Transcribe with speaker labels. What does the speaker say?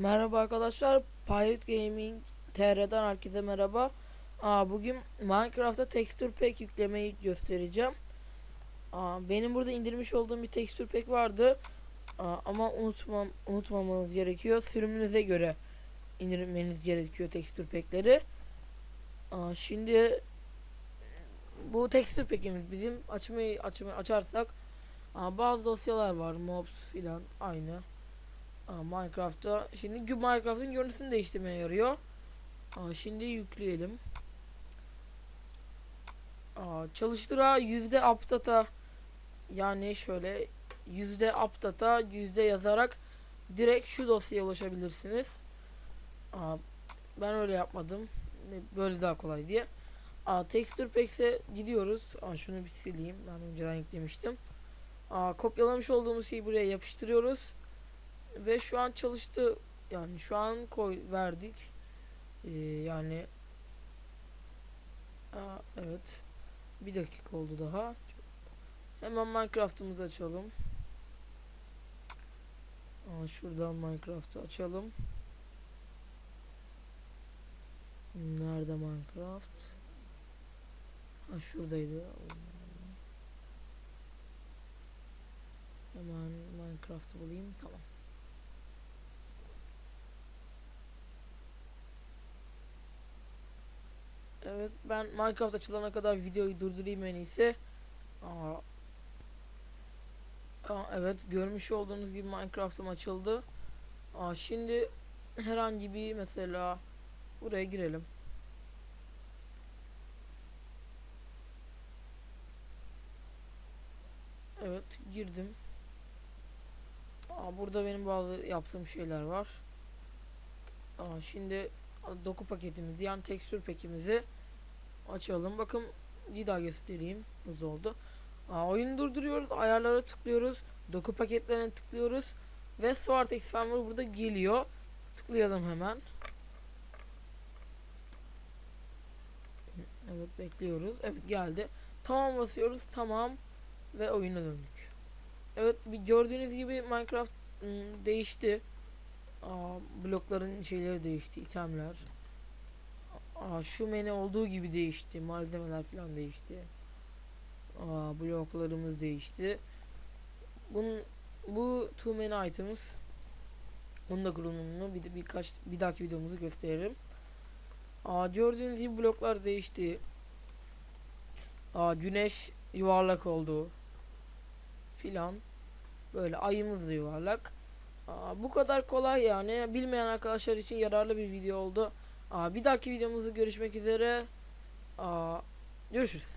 Speaker 1: Merhaba arkadaşlar. Pirate Gaming TR'den herkese merhaba. Aa, bugün Minecraft'ta texture pack yüklemeyi göstereceğim. Aa, benim burada indirmiş olduğum bir texture pack vardı. Aa, ama unutmam unutmamanız gerekiyor. Sürümünüze göre indirmeniz gerekiyor texture pack'leri. Aa, şimdi bu texture pack'imiz bizim açmayı açmayı açarsak aa, bazı dosyalar var mobs filan aynı. Aa, Minecraft'ta şimdi Minecraft'ın görüntüsünü değiştirmeye yarıyor. Aa, şimdi yükleyelim. Aa, çalıştıra yüzde updata yani şöyle yüzde updata yüzde yazarak direkt şu dosyaya ulaşabilirsiniz. Aa, ben öyle yapmadım. Böyle daha kolay diye. Aa, texture packs'e gidiyoruz. Aa, şunu bir sileyim. Ben önceden yüklemiştim. Aa, kopyalamış olduğumuz şeyi buraya yapıştırıyoruz ve şu an çalıştı yani şu an koy verdik. Ee, yani Aa, evet. Bir dakika oldu daha. Hemen Minecraft'ımızı açalım. Aa, şuradan Minecraft'ı açalım. Nerede Minecraft? Ha şuradaydı. Hemen Minecraft'ı bulayım. Tamam Evet ben Minecraft açılana kadar videoyu durdurayım en iyisi. Aa, Aa, evet görmüş olduğunuz gibi Minecraft'ım açıldı. Aa, şimdi herhangi bir mesela buraya girelim. Evet girdim. Aa, burada benim bazı yaptığım şeyler var. Aa, şimdi doku paketimizi yani tekstür pekimizi açalım. Bakın bir daha göstereyim. Hızlı oldu. Aa, oyunu durduruyoruz. Ayarlara tıklıyoruz. Doku paketlerine tıklıyoruz. Ve Sword Expander burada geliyor. Tıklayalım hemen. Evet bekliyoruz. Evet geldi. Tamam basıyoruz. Tamam. Ve oyuna döndük. Evet bir gördüğünüz gibi Minecraft ım, değişti. Aa, blokların şeyleri değişti, itemler. Aa, şu menü olduğu gibi değişti, malzemeler falan değişti. Aa, bloklarımız değişti. Bunun bu two menu items. Onun da kurulumunu bir birkaç bir dahaki videomuzu gösteririm. Aa, gördüğünüz gibi bloklar değişti. Aa, güneş yuvarlak oldu. Filan. Böyle ayımız da yuvarlak. Aa, bu kadar kolay yani. Bilmeyen arkadaşlar için yararlı bir video oldu. Aa, bir dahaki videomuzda görüşmek üzere. Görüşürüz.